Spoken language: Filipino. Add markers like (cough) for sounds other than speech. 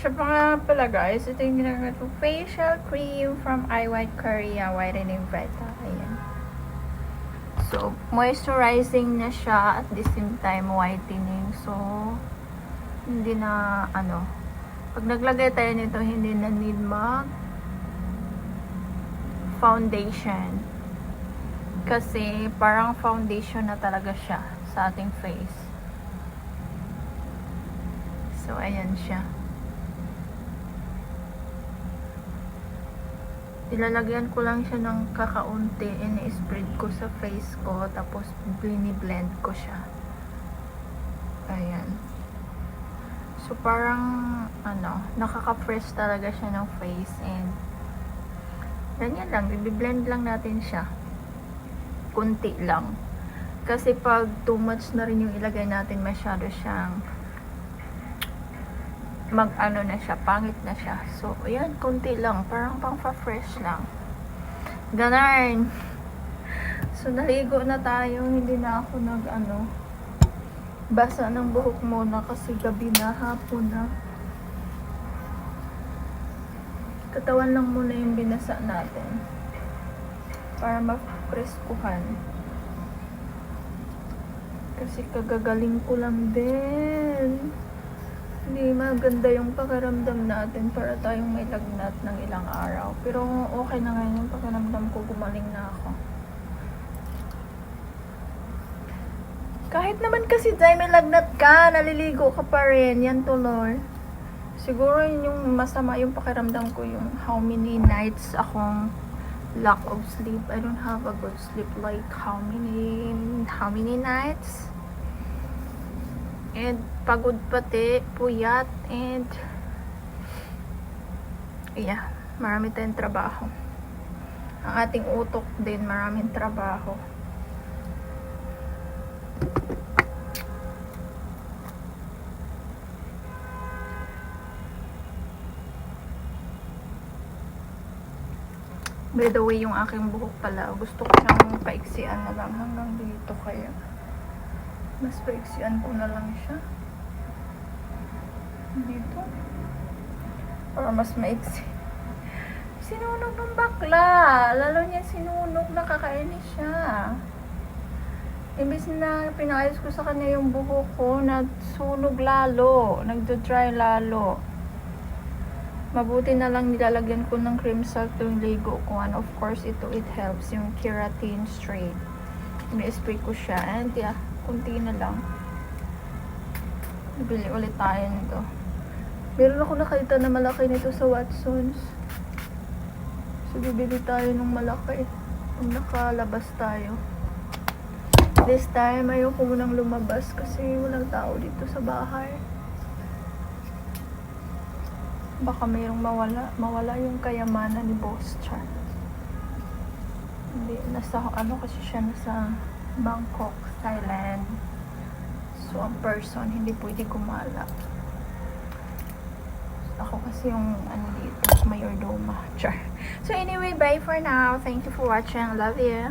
Siya pa nga pala guys, ito yung ginagawa ko. Facial cream from I White Korea Whitening Vita. Ayan. So, moisturizing na siya at the same time whitening. So, hindi na ano. Pag naglagay tayo nito, hindi na need mag foundation. Kasi parang foundation na talaga siya sa ating face. So, ayan siya. Ilalagyan ko lang siya ng kakaunti. Ini-spread ko sa face ko. Tapos, blend ko siya. Ayan. So, parang, ano, nakaka-fresh talaga siya ng face. And, ganyan lang. I-blend lang natin siya. Kunti lang. Kasi pag too much na rin yung ilagay natin, masyado siyang mag-ano na siya, pangit na siya. So, ayan, konti lang. Parang pang fresh lang. Ganarn. So, naligo na tayo. Hindi na ako nag-ano, basa ng buhok muna kasi gabi na, hapon na. Katawan lang muna yung binasa natin. Para ma-preskuhan. Kasi kagagaling ko lang din hindi maganda yung pakiramdam natin para tayong may lagnat ng ilang araw. Pero okay na ngayon yung pakiramdam ko, gumaling na ako. Kahit naman kasi dahil may lagnat ka, naliligo ka pa rin, yan tuloy. Siguro yun yung masama yung pakiramdam ko, yung how many nights akong lack of sleep. I don't have a good sleep like how many, how many nights? And pagod pati, puyat, and yeah, marami tayong trabaho. Ang ating utok din, maraming trabaho. By the way, yung aking buhok pala, gusto ko siyang paiksian na lang hanggang dito kaya mas paiksian ko na lang siya. Dito. Para mas maiksi. (laughs) Sinunog ng bakla. Lalo niya sinunog, nakakainis siya. Imbis na pinayos ko sa kanya yung buhok ko, nagsunog lalo. Nagdo-dry lalo. Mabuti na lang nilalagyan ko ng cream salt yung ligo ko. And of course, ito, it helps yung keratin straight. Ini-spray ko siya. And yeah, kunti na lang. Bili ulit tayo nito. Meron ako nakita na malaki nito sa Watsons. So, bibili tayo ng malaki. Kung nakalabas tayo. This time, ayoko munang lumabas kasi walang tao dito sa bahay. Baka mayroong mawala, mawala yung kayamanan ni Boss Char. Hindi, nasa, ano kasi siya, nasa Bangkok, Thailand. So, ang person, hindi pwede kumala. Ako kasi yung, ano dito, mayordoma. (laughs) Char. So, anyway, bye for now. Thank you for watching. Love you.